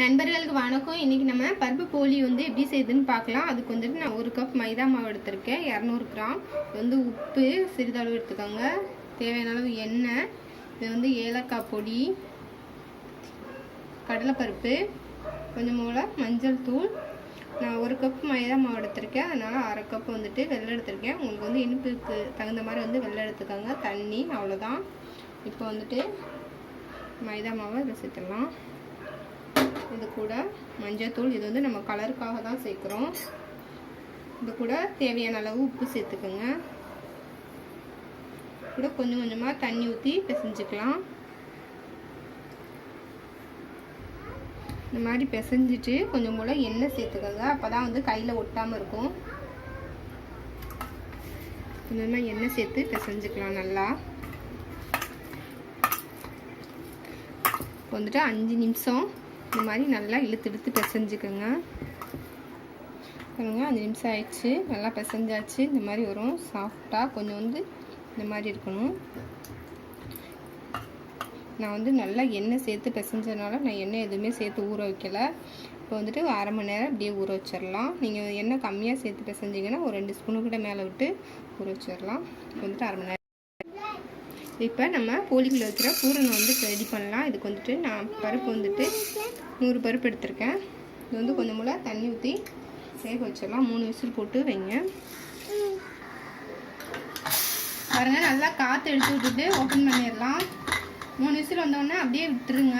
நண்பர்களுக்கு வணக்கம். இன்னைக்கு நம்ம பருப்பு போலி வந்து எப்படி செய்யுதுன்னு பார்க்கலாம். அதுக்கு வந்துட்டு நான் ஒரு கப் மைதா மாவு எடுத்திருக்கேன். இரநூறு கிராம். இது வந்து உப்பு சிறிதளவு எடுத்துக்கோங்க. தேவையான அளவு எண்ணெய். இது வந்து ஏலக்காய் பொடி கடலைப்பருப்பு கொஞ்சம் போல் மஞ்சள் தூள். நான் ஒரு கப் மைதா மாவு எடுத்திருக்கேன். அதனால் அரை கப் வந்துட்டு வெள்ளை எடுத்திருக்கேன். உங்களுக்கு வந்து இனிப்புக்கு தகுந்த மாதிரி வந்து வெள்ளை எடுத்துக்கோங்க. தண்ணி அவ்வளோதான் இப்போ வந்துட்டு மைதா மாவை இதில் சேர்த்துடலாம். இது கூட மஞ்சத்தூள் இது வந்து நம்ம கலருக்காக தான் சேர்க்குறோம். இது கூட தேவையான அளவு உப்பு சேர்த்துக்கோங்க. கூட கொஞ்சம் கொஞ்சமாக தண்ணி ஊற்றி பிசைஞ்சுக்கலாம். இந்த மாதிரி பிசைஞ்சிட்டு கொஞ்சம் போல் எண்ணெய் சேர்த்துக்கோங்க. அப்போ தான் வந்து கையில் ஒட்டாமல் இருக்கும். கொஞ்சமாக எண்ணெய் சேர்த்து பிசைஞ்சுக்கலாம் நல்லா. வந்துட்டு அஞ்சு நிமிஷம் இந்த மாதிரி நல்லா இழுத்து இழுத்து பிசைஞ்சுக்கோங்க. பாருங்க அஞ்சு நிமிஷம் ஆயிடுச்சு. நல்லா பிசைஞ்சாச்சு. இந்த மாதிரி வரும். சாஃப்டாக கொஞ்சம் வந்து இந்த மாதிரி இருக்கணும். நான் வந்து நல்லா எண்ணெய் சேர்த்து பிசைஞ்சதுனால நான் எண்ணெய் எதுவுமே சேர்த்து ஊற வைக்கலை. இப்போ வந்துட்டு அரை மணி நேரம் அப்படியே ஊற வச்சிடலாம். நீங்கள் எண்ணெய் கம்மியாக சேர்த்து பிசைஞ்சிங்கன்னா ஒரு ரெண்டு ஸ்பூனு கூட மேலே விட்டு ஊற வச்சிடலாம். இப்போ வந்துட்டு அரை மணி நேரம் இப்போ நம்ம போலிக்குள்ள வைக்கிற பூரணம் வந்து ரெடி பண்ணலாம். இதுக்கு வந்துட்டு நான் பருப்பு வந்துட்டு நூறு பருப்பு எடுத்திருக்கேன். இது வந்து கொஞ்சம் போல் தண்ணி ஊற்றி வேக வச்சிடலாம். மூணு விசில் போட்டு வைங்க. பாருங்கள் நல்லா காற்று எடுத்து விட்டுட்டு ஓப்பன் பண்ணிடலாம். மூணு விசில் வந்தோடனே அப்படியே விட்டுருங்க.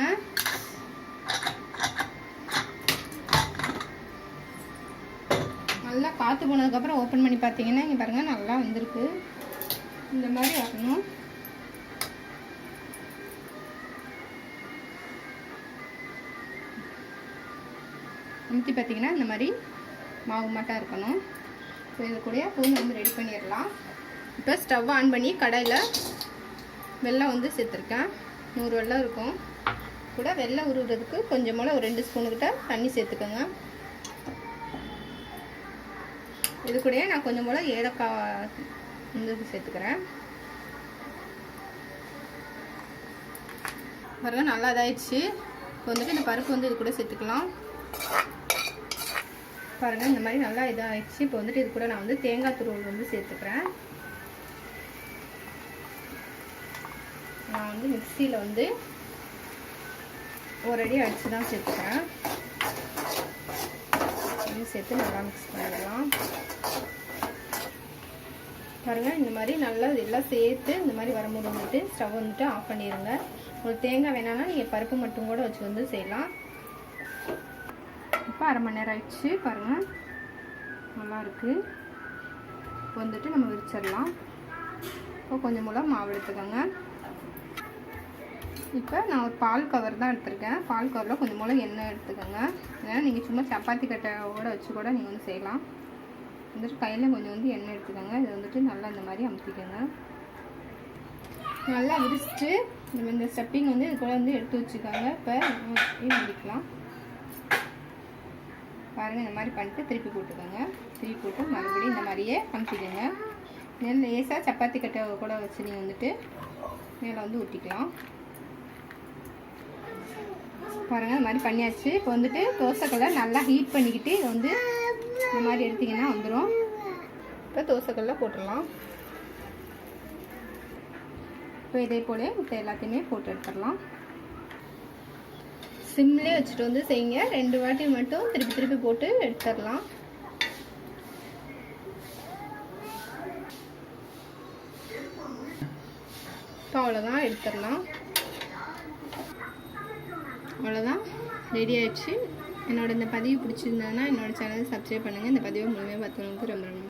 நல்லா காற்று போனதுக்கப்புறம் ஓப்பன் பண்ணி பார்த்தீங்கன்னா இங்கே பாருங்கள் நல்லா வந்திருக்கு. இந்த மாதிரி வரணும் அமுத்தி பார்த்தீங்கன்னா இந்த மாதிரி மாவு மாட்டாக இருக்கணும். ஸோ இது கூட பூண்டு வந்து ரெடி பண்ணிடலாம். இப்போ ஸ்டவ் ஆன் பண்ணி கடையில் வெள்ளம் வந்து சேர்த்துருக்கேன். நூறு வெள்ளம் இருக்கும். கூட வெள்ளம் உருகிறதுக்கு கொஞ்சம் ஒரு ரெண்டு ஸ்பூனுக்கிட்ட தண்ணி சேர்த்துக்கோங்க. இது கூடயே நான் கொஞ்சம் போல் ஏலக்காய் வந்து சேர்த்துக்கிறேன். பாருங்க நல்லா இதாகிடுச்சு இப்போ வந்துட்டு இந்த பருப்பு வந்து இது கூட சேர்த்துக்கலாம். பாருங்கள் இந்த மாதிரி நல்லா இதாகிடுச்சு இப்போ வந்துட்டு இது கூட நான் வந்து தேங்காய் துருவல் வந்து சேர்த்துக்கிறேன். நான் வந்து மிக்சியில் வந்து ஒரு அடி அடித்து தான் சேர்த்துக்கிறேன். சேர்த்து நல்லா மிக்ஸ் பண்ணிடலாம். பாருங்கள் இந்த மாதிரி நல்லா இதெல்லாம் சேர்த்து இந்த மாதிரி வரும்போது வந்துட்டு ஸ்டவ் வந்துட்டு ஆஃப் பண்ணிடுங்க ஒரு தேங்காய் வேணாம்னா நீங்கள் பருப்பு மட்டும் கூட வச்சு வந்து செய்யலாம். இப்போ அரை மணி நேரம் ஆயிடுச்சு பாருங்கள் நல்லா இருக்குது இப்போ வந்துட்டு நம்ம விரிச்சிடலாம். இப்போ கொஞ்சம் மூலம் மாவு எடுத்துக்கோங்க. இப்போ நான் ஒரு பால் கவர் தான் எடுத்திருக்கேன். பால் கவரில் கொஞ்சம் மூலம் எண்ணெய் எடுத்துக்கோங்க. ஏன்னா நீங்கள் சும்மா சப்பாத்தி கட்டையோட வச்சு கூட நீங்கள் வந்து செய்யலாம். வந்துட்டு கையில் கொஞ்சம் வந்து எண்ணெய் எடுத்துக்கோங்க. இது வந்துட்டு நல்லா இந்த மாதிரி அமுத்திக்கோங்க நல்லா விரிச்சிட்டு இந்த ஸ்டெப்பிங் வந்து இது கூட வந்து எடுத்து வச்சுக்கோங்க. இப்போ முடிக்கலாம். பாருங்கள் இந்த மாதிரி பண்ணிட்டு திருப்பி போட்டுக்கோங்க. திருப்பி போட்டு மறுபடியும் இந்த மாதிரியே அமுச்சிக்கோங்க நெல் லேசாக சப்பாத்தி கட்டை கூட வச்சு நீங்கள் வந்துட்டு மேலே வந்து ஊற்றிக்கலாம் பாருங்கள் இந்த மாதிரி பண்ணியாச்சு. இப்போ வந்துட்டு தோசைக்கல்லை நல்லா ஹீட் பண்ணிக்கிட்டு இதை வந்து இந்த மாதிரி எடுத்திங்கன்னா வந்துடும் இப்போ தோசைக்கல்ல போட்டுடலாம். இப்போ இதே போல மற்ற எல்லாத்தையுமே போட்டு எடுத்துடலாம். சிம்லேயே வச்சுட்டு வந்து செய்யுங்க. ரெண்டு வாட்டி மட்டும் திருப்பி திருப்பி போட்டு எடுத்துடலாம். இப்போ அவ்வளோதான் எடுத்துடலாம். அவ்வளோதான் ரெடி ஆயிடுச்சு. என்னோட இந்த பதிவு பிடிச்சிருந்ததுன்னா என்னோட சேனலை சப்ஸ்கிரைப் பண்ணுங்கள் இந்த பதிவை முழுமையாக பார்த்துக்கிறதுக்கு ரொம்ப ரொம்ப